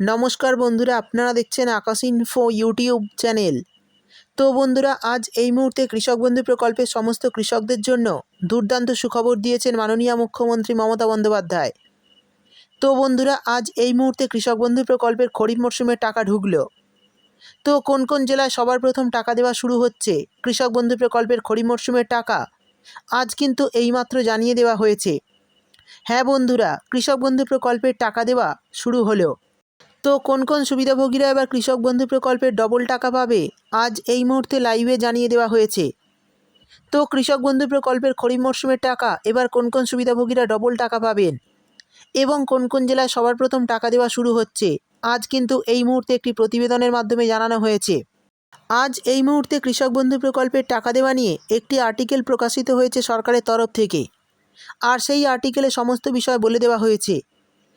নমস্কার বন্ধুরা, আপনারা দেখছেন আকাশ ইনফো ইউটিউব চ্যানেল তো বন্ধুরা, আজ এই মুহূর্তে কৃষক বন্ধু প্রকল্পের সমস্ত কৃষকদের জন্য দুর্দান্ত সুখবর দিয়েছেন মাননীয় মুখ্যমন্ত্রী মমতা বন্দ্যোপাধ্যায়। তো বন্ধুরা, আজ এই মুহূর্তে কৃষক বন্ধু প্রকল্পের খরিফ মরশুমে টাকা ঢুকলো। তো কোন কোন জেলায় সবার প্রথম টাকা দেওয়া শুরু হচ্ছে কৃষক বন্ধু প্রকল্পের খরিফ মরশুমের টাকা, আজ কিন্তু এইমাত্র জানিয়ে দেওয়া হয়েছে। হ্যাঁ বন্ধুরা, কৃষক বন্ধু প্রকল্পের টাকা দেওয়া শুরু হলো। তো কোন কোন সুবিধাভোগীরা এবার কৃষক বন্ধু প্রকল্পের ডবল টাকা পাবে? আজ এই মুহূর্তে লাইভে জানিয়ে দেওয়া হয়েছে। তো কৃষক বন্ধু প্রকল্পের খরিফ মরশুমের টাকা, এবার কোন কোন সুবিধাভোগীরা ডবল টাকা পাবেন? এবং কোন কোন জেলায় সবার প্রথম টাকা দেওয়া শুরু হচ্ছে? আজ কিন্তু এই মুহূর্তে একটি প্রতিবেদনের মাধ্যমে জানানো হয়েছে। আজ এই মুহূর্তে কৃষক বন্ধু প্রকল্পের টাকা দেওয়া নিয়ে একটি আর্টিকেল প্রকাশিত হয়েছে সরকারের তরফ থেকে। আর সেই আর্টিকেলে সমস্ত বিষয় বলে দেওয়া হয়েছে।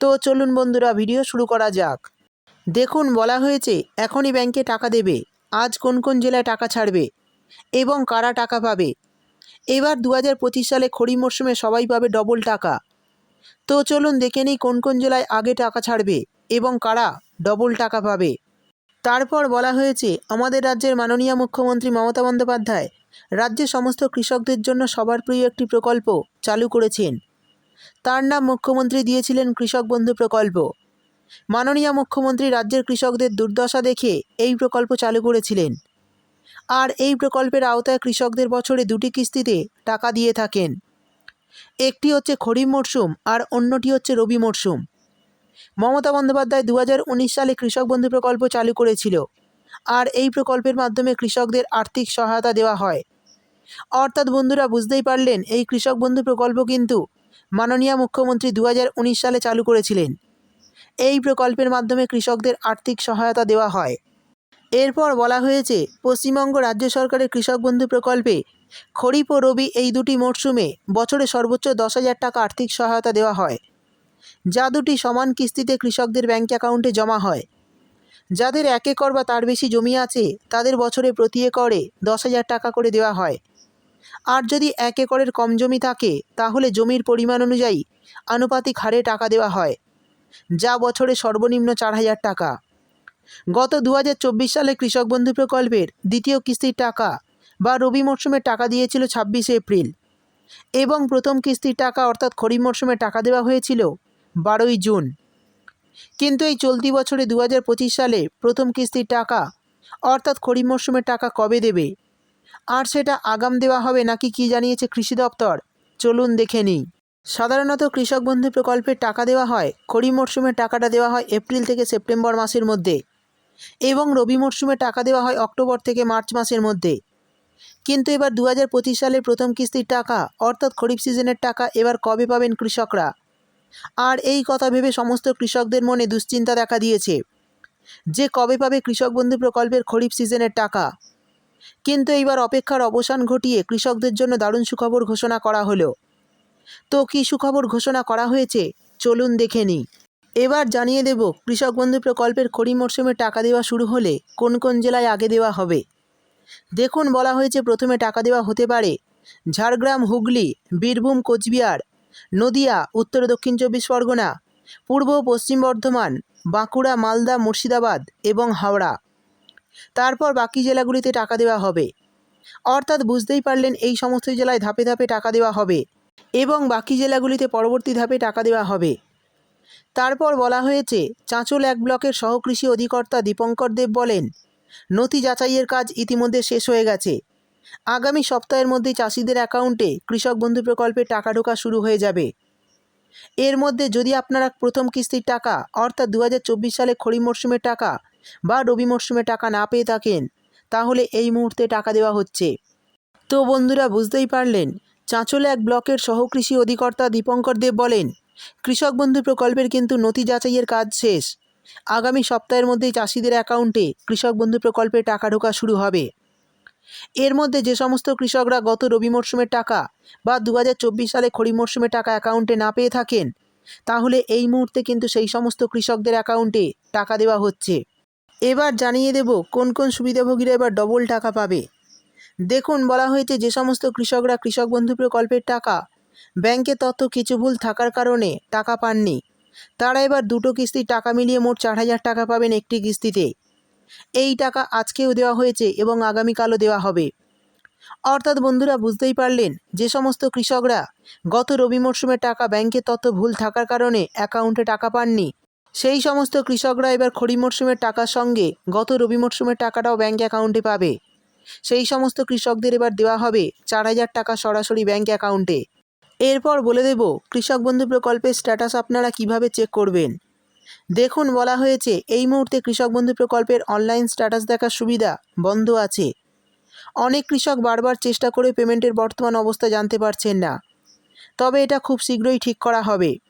তো চলুন বন্ধুরা, ভিডিও শুরু করা যাক। দেখুন, বলা হয়েছে, এখনই ব্যাংকে টাকা দেবে। আজ কোন কোন জেলায় টাকা ছাড়বে? এবং কারা টাকা পাবে? এবার দু হাজার পঁচিশ সালে খড়ি মরশুমে সবাই পাবে ডবল টাকা। তো চলুন দেখে নিই, কোন কোন জেলায় আগে টাকা ছাড়বে এবং কারা ডবল টাকা পাবে। তারপর বলা হয়েছে, আমাদের রাজ্যের মাননীয় মুখ্যমন্ত্রী মমতা বন্দ্যোপাধ্যায় রাজ্যের সমস্ত কৃষকদের জন্য সবার প্রিয় একটি প্রকল্প চালু করেছেন। তার নাম মুখ্যমন্ত্রী দিয়েছিলেন কৃষক বন্ধু প্রকল্প। মাননীয় মুখ্যমন্ত্রী রাজ্যের কৃষকদের দুর্দশা দেখে এই প্রকল্প চালু করেছিলেন। আর এই প্রকল্পের আওতায় কৃষকদের বছরে দুটি কিস্তিতে টাকা দিয়ে থাকেন। একটি হচ্ছে খরিফ মরশুম আর অন্যটি হচ্ছে রবি মরশুম। মমতা বন্দ্যোপাধ্যায় দু হাজার উনিশ সালে কৃষক বন্ধু প্রকল্প চালু করেছিল। আর এই প্রকল্পের মাধ্যমে কৃষকদের আর্থিক সহায়তা দেওয়া হয়। অর্থাৎ বন্ধুরা বুঝতেই পারলেন, এই কৃষক বন্ধু প্রকল্প কিন্তু মাননীয় মুখ্যমন্ত্রী দু হাজার উনিশ সালে চালু করেছিলেন। এই প্রকল্পের মাধ্যমে কৃষকদের আর্থিক সহায়তা দেওয়া হয়। এরপর বলা হয়েছে, পশ্চিমবঙ্গ রাজ্য সরকারের কৃষক বন্ধু প্রকল্পে খরিফ ও রবি এই দুটি মরশুমে বছরে সর্বোচ্চ দশ হাজার টাকা আর্থিক সহায়তা দেওয়া হয়, যা দুটি সমান কিস্তিতে কৃষকদের ব্যাঙ্ক অ্যাকাউন্টে জমা হয়। যাদের এক একর বা তার বেশি জমি আছে, তাদের বছরে প্রতি একরে দশ হাজার টাকা করে দেওয়া হয়। আর যদি এক একরের কম জমি থাকে, তাহলে জমির পরিমাণ অনুযায়ী আনুপাতিক হারে টাকা দেওয়া হয়। যা বছরে সর্বনিম্ন চার হাজার টাকা। গত দু হাজার চব্বিশ সালে কৃষক বন্ধু প্রকল্পের দ্বিতীয় কিস্তির টাকা বা রবি মরশুমের টাকা দিয়েছিল ছাব্বিশে এপ্রিল। এবং প্রথম কিস্তির টাকা অর্থাৎ খরিফ মরশুমে টাকা দেওয়া হয়েছিল বারোই জুন। কিন্তু এই চলতি বছরে দু হাজার পঁচিশ সালে প্রথম কিস্তির টাকা অর্থাৎ খরিফ মরশুমের টাকা কবে দেবে? আর সেটা আগাম দেওয়া হবে নাকি কি জানিয়েছে কৃষি দপ্তর? চলুন দেখে নিই। সাধারণত কৃষক বন্ধু প্রকল্পের টাকা দেওয়া হয় খরিফ মরশুমের টাকাটা দেওয়া হয় এপ্রিল থেকে সেপ্টেম্বর মাসের মধ্যে এবং রবি মরশুমে টাকা দেওয়া হয় অক্টোবর থেকে মার্চ মাসের মধ্যে। কিন্তু এবার দু হাজার পঁচিশ সালের প্রথম কিস্তির টাকা, অর্থাৎ খরিফ সিজনের টাকা, এবার কবে পাবেন কৃষকরা? আর এই কথা ভেবে সমস্ত কৃষকদের মনে দুশ্চিন্তা দেখা দিয়েছে। যে কবে পাবে কৃষক বন্ধু প্রকল্পের খরিফ সিজনের টাকা? কিন্তু এইবার অপেক্ষার অবসান ঘটিয়ে কৃষকদের জন্য দারুণ সুখবর ঘোষণা করা হলো। তো কী সুখবর ঘোষণা করা হয়েছে? চলুন দেখে নিই। এবার জানিয়ে দেব, কৃষক বন্ধু প্রকল্পের খড়ি মরশুমে টাকা দেওয়া শুরু হলে কোন কোন জেলায় আগে দেওয়া হবে? দেখুন, বলা হয়েছে প্রথমে টাকা দেওয়া হতে পারে ঝাড়গ্রাম, হুগলি, বীরভূম, কোচবিহার, নদিয়া, উত্তর দক্ষিণ চব্বিশ পরগনা, পূর্ব পশ্চিম বর্ধমান, বাঁকুড়া, মালদা, মুর্শিদাবাদ এবং হাওড়া। তারপর বাকি জেলাগুলিতে টাকা দেওয়া হবে। অর্থাৎ বুঝতেই পারলেন এই সমস্ত জেলায় ধাপে ধাপে টাকা দেওয়া হবে এবং বাকি জেলাগুলিতে পরবর্তী ধাপে টাকা দেওয়া হবে। তারপর বলা হয়েছে, চাঁচল এক ব্লকের সহকৃষি অধিকর্তা দীপঙ্কর দেব বলেন, নথি যাচাইয়ের কাজ ইতিমধ্যে শেষ হয়ে গেছে। আগামী সপ্তাহের মধ্যেই চাষিদের অ্যাকাউন্টে কৃষক বন্ধু প্রকল্পে টাকা ঢোকা শুরু হয়ে যাবে। এর মধ্যে যদি আপনারা প্রথম কিস্তির টাকা, অর্থাৎ দু হাজার চব্বিশ সালে খড়ি মরশুমের টাকা বা রবি মরশুমে টাকা না পেয়ে থাকেন, তাহলে এই মুহূর্তে টাকা দেওয়া হচ্ছে। তো বন্ধুরা, বুঝতেই পারলেন, চাঁচলে এক ব্লকের সহকৃষি অধিকর্তা দীপঙ্কর দেব বলেন, কৃষক বন্ধু প্রকল্পের কিন্তু নথি যাচাইয়ের কাজ শেষ। আগামী সপ্তাহের মধ্যেই চাষিদের অ্যাকাউন্টে কৃষক বন্ধু প্রকল্পে টাকা ঢোকা শুরু হবে। এর মধ্যে যে সমস্ত কৃষকরা গত রবি মরশুমের টাকা বা দু হাজার চব্বিশ সালে খরিফ মরশুমে টাকা অ্যাকাউন্টে না পেয়ে থাকেন, তাহলে এই মুহূর্তে কিন্তু সেই সমস্ত কৃষকদের অ্যাকাউন্টে টাকা দেওয়া হচ্ছে। এবার জানিয়ে দেব কোন কোন সুবিধাভোগীরা এবার ডবল টাকা পাবে। দেখুন, বলা হয়েছে যে সমস্ত কৃষকরা কৃষক বন্ধু প্রকল্পের টাকা ব্যাংকে তথ্য কিছু ভুল থাকার কারণে টাকা পাননি। তারা এবার দুটো কিস্তির টাকা মিলিয়ে মোট চার হাজার টাকা পাবেন একটি কিস্তিতে। এই টাকা আজকেও দেওয়া হয়েছে এবং আগামীকালও দেওয়া হবে। অর্থাৎ বন্ধুরা, বুঝতেই পারলেন যে সমস্ত কৃষকরা গত রবি মরশুমে টাকা ব্যাংকে তথ্য ভুল থাকার কারণে অ্যাকাউন্টে টাকা পাননি। সেই সমস্ত কৃষকরা এবার খরিফ মরশুমের টাকার সঙ্গে গত রবি মরশুমের টাকাটাও ব্যাঙ্ক অ্যাকাউন্টে পাবে। সেই সমস্ত কৃষকদের এবার দেওয়া হবে চার হাজার টাকা সরাসরি ব্যাঙ্ক অ্যাকাউন্টে এরপর বলে দেব, কৃষক বন্ধু প্রকল্পের স্ট্যাটাস আপনারা কীভাবে চেক করবেন? দেখুন, বলা হয়েছে, এই মুহূর্তে কৃষক বন্ধু প্রকল্পের অনলাইন স্ট্যাটাস দেখার সুবিধা বন্ধ আছে। অনেক কৃষক বারবার চেষ্টা করে পেমেন্টের বর্তমান অবস্থা জানতে পারছেন না। তবে এটা খুব শীঘ্রই ঠিক করা হবে।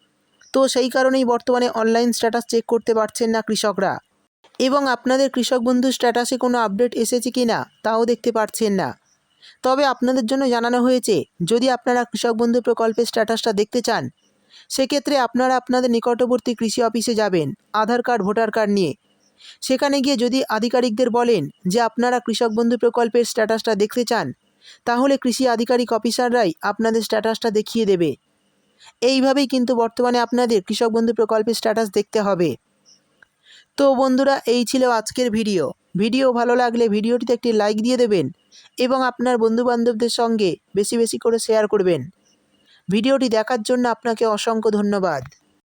তো সেই কারণেই বর্তমানে অনলাইন স্ট্যাটাস চেক করতে পারছেন না কৃষকরা। এবং আপনাদের কৃষক বন্ধু স্ট্যাটাসে কোনো আপডেট এসেছে কি না, তাও দেখতে পারছেন না। তবে আপনাদের জন্য জানানো হয়েছে, যদি আপনারা কৃষক বন্ধু প্রকল্পের স্ট্যাটাসটা দেখতে চান, সেক্ষেত্রে আপনারা আপনাদের নিকটবর্তী কৃষি অফিসে যাবেন, আধার কার্ড, ভোটার কার্ড নিয়ে। সেখানে গিয়ে যদি আধিকারিকদের বলেন যে আপনারা কৃষক বন্ধু প্রকল্পের স্ট্যাটাসটা দেখতে চান, তাহলে কৃষি আধিকারিক অফিসাররাই আপনাদের স্ট্যাটাসটা দেখিয়ে দেবে। এইভাবেই কিন্তু বর্তমানে আপনাদের কৃষক বন্ধু প্রকল্পের স্ট্যাটাস দেখতে হবে। তো বন্ধুরা, এই ছিল আজকের ভিডিও। ভিডিও ভালো লাগলে ভিডিওটিতে একটি লাইক দিয়ে দেবেন এবং আপনার বন্ধুবান্ধবদের সঙ্গে বেশি বেশি করে শেয়ার করবেন। ভিডিওটি দেখার জন্য আপনাকে অসংখ্য ধন্যবাদ।